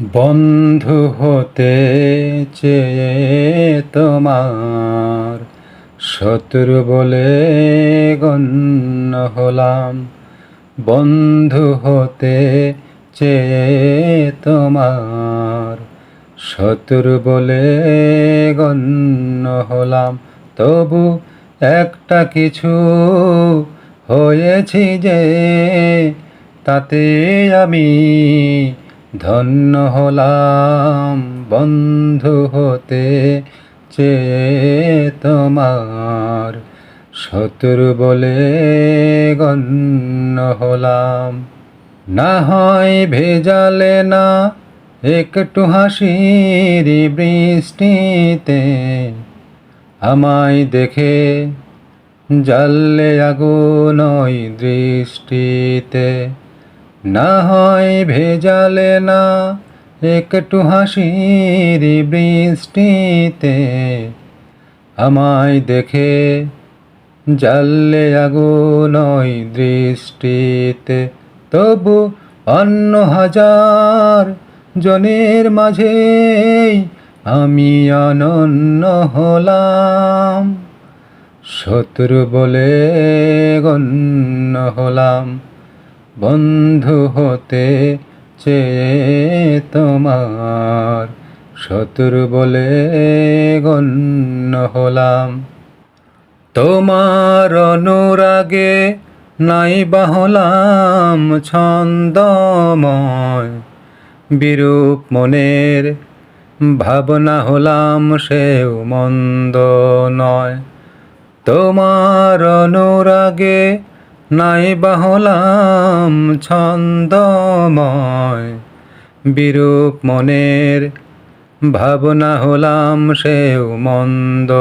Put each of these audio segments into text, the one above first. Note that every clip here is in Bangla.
বন্ধু হতে চেয়ে তোমার শত্রু বলে গণ্য হলাম। বন্ধু হতে চেয়ে তোমার শত্রু বলে গণ্য হলাম। তবু একটা কিছু হয়েছি যে, তাতে আমি ধন্য হলাম বন্ধু হতে চেয়ে তোমার শত্রু বলে গণ্য হলাম। না হয় ভেজালে না, একটু হাসির বৃষ্টিতে। আমায় দেখে জানলে আগুন দৃষ্টিতে। না হয় ভেজালে না, একটু হাসির বৃষ্টিতে। আমায় দেখে জানলে আগুন ওই দৃষ্টিতে। তবু অন্য হাজার জনের মাঝে আমি অনন্য হলাম। শত্রু বলে গণ্য হলাম। বন্ধু হতে চেয়ে তোমার শত্রু বলে গণ্য হলাম। তোমার অনুরাগে নাই বাহলাম ছন্দময়। বিরূপ মনের ভাবনা হলাম সেও মন্দ নয়। তোমার অনুরাগে নাই বাহলাম ছন্দময়, বিরূপ মনের ভাবনা হলাম সেও মন্দ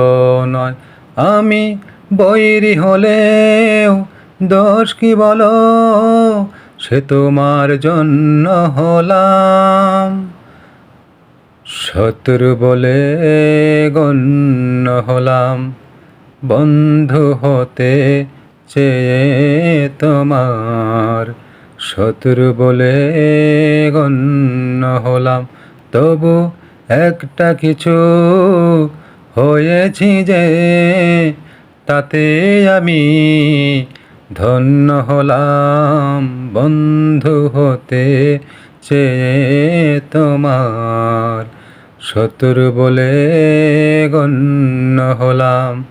নয়। আমি বৈরি হলেও দোষ কি বলো? সে তোমার জন্য হলাম। শত্রু বলে গণ্য হলাম। বন্ধু হতে চেয়ে তোমার। শত্রু বলে গণ্য হলাম, তবু একটা কিছু হয়েছি যে, তাতে আমি ধন্য হলাম বন্ধু হতে চেয়ে তোমার। শত্রু বলে গণ্য হলাম